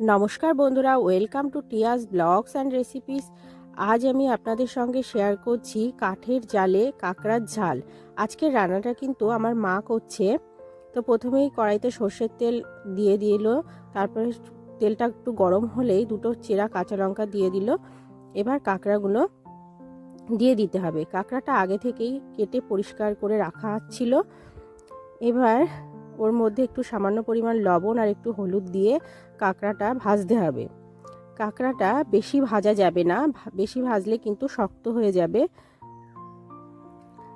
নমস্কার বন্ধুরা, welcome to Tia's blogs and recipes. আজ আমি আপনাদের সঙ্গে শেয়ার করছি কাঠের জালে কাঁকড়ার ঝাল। আজকের রান্নাটা কিন্তু আমার মা করছে। তো প্রথমেই কড়াইতে সর্ষের তেল দিয়ে দিল, তারপরে তেলটা একটু গরম হলেই দুটো চেরা কাঁচা লঙ্কা দিয়ে দিল। এবার কাঁকড়াগুলো দিয়ে দিতে হবে। কাঁকড়াটা আগে থেকেই কেটে পরিষ্কার করে রাখা ছিল। এবার ওর মধ্যে একটু সামান্য পরিমাণ লবণ আর একটু হলুদ দিয়ে কাঁকড়াটা ভাজতে হবে। কাঁকড়াটা বেশি ভাজা যাবে না বেশি ভাজলে কিন্তু শক্ত হয়ে যাবে।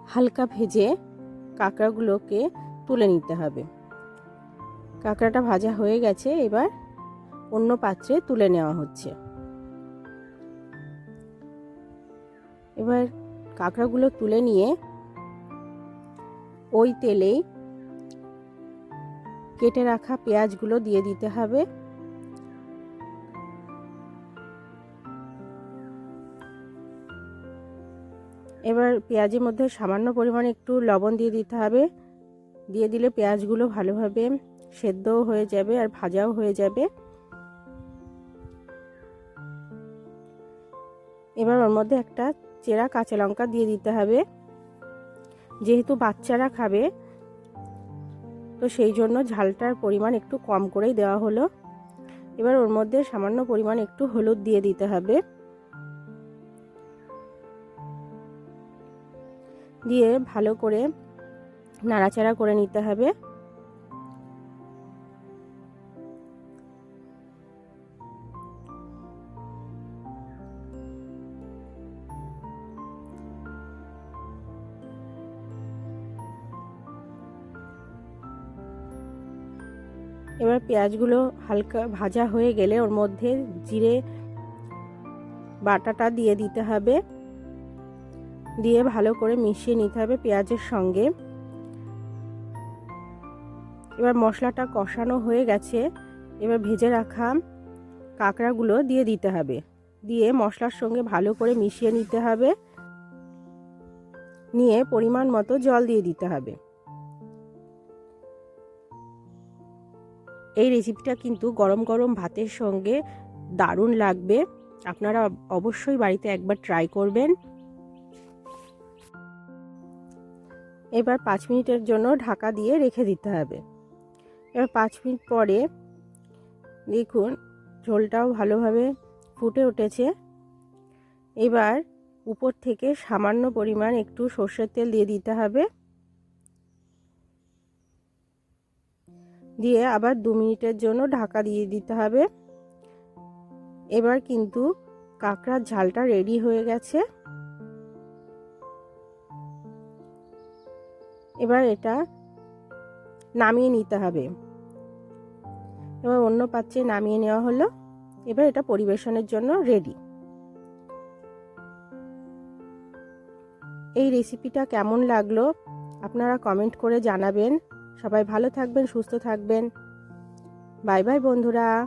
হালকা ভেজে কাঁকড়াগুলোকে তুলে নিতে হবে। কাঁকড়াটা ভাজা হয়ে গেছে, এবার অন্য পাত্রে তুলে নেওয়া হচ্ছে। এবার কাঁকড়াগুলো তুলে নিয়ে ওই তেলেই কেটে রাখা পেঁয়াজগুলো দিয়ে দিতে হবে। এবার পেঁয়াজের মধ্যে সামান্য পরিমাণে একটু লবণ দিয়ে দিতে হবে। দিয়ে দিলে পেঁয়াজগুলো ভালোভাবে সেদ্ধও হয়ে যাবে আর ভাজাও হয়ে যাবে। এবার ওর মধ্যে একটা চেরা কাঁচা লঙ্কা দিয়ে দিতে হবে। যেহেতু বাচ্চারা খাবে তো সেই জন্য ঝালটার পরিমাণ একটু কম করেই দেওয়া হলো। এবার ওর মধ্যে সামান্য পরিমাণ একটু হলুদ দিয়ে দিতে হবে। দিয়ে ভালো করে নাড়াচাড়া করে নিতে হবে। এবার পেঁয়াজগুলো হালকা ভাজা হয়ে গেলে ওর মধ্যে জিরে বাটাটা দিয়ে দিতে হবে। দিয়ে ভালো করে মিশিয়ে নিতে হবে পেঁয়াজের সঙ্গে। এবার মশলাটা কষানো হয়ে গেছে। এবার ভেজে রাখা কাঁকড়াগুলো দিয়ে দিতে হবে। দিয়ে মশলার সঙ্গে ভালো করে মিশিয়ে নিতে হবে। নিয়ে পরিমাণ মতো জল দিয়ে দিতে হবে। এই রেসিপিটা কিন্তু গরম গরম ভাতের সঙ্গে দারুণ লাগবে। আপনারা অবশ্যই বাড়িতে একবার ট্রাই করবেন। এবার পাঁচ মিনিটের জন্য ঢাকা দিয়ে রেখে দিতে হবে। এবার পাঁচ মিনিট পরে দেখুন, ঝোলটাও ভালোভাবে ফুটে উঠেছে। এবার উপর থেকে সামান্য পরিমাণ একটু সর্ষের তেল দিয়ে দিতে হবে। দিয়ে আবার দু মিনিটের জন্য ঢাকা দিয়ে দিতে হবে। এবার কিন্তু কাঁকড়ার ঝালটা রেডি হয়ে গেছে। এবার এটা নামিয়ে নিতে হবে। এবার অন্য পাত্রে নামিয়ে নেওয়া হলো। এবার এটা পরিবেশনের জন্য রেডি এই রেসিপিটা কেমন লাগল? আপনারা কমেন্ট করে জানাবেন। সবাই ভালো থাকবেন সুস্থ থাকবেন। বাই বাই বন্ধুরা।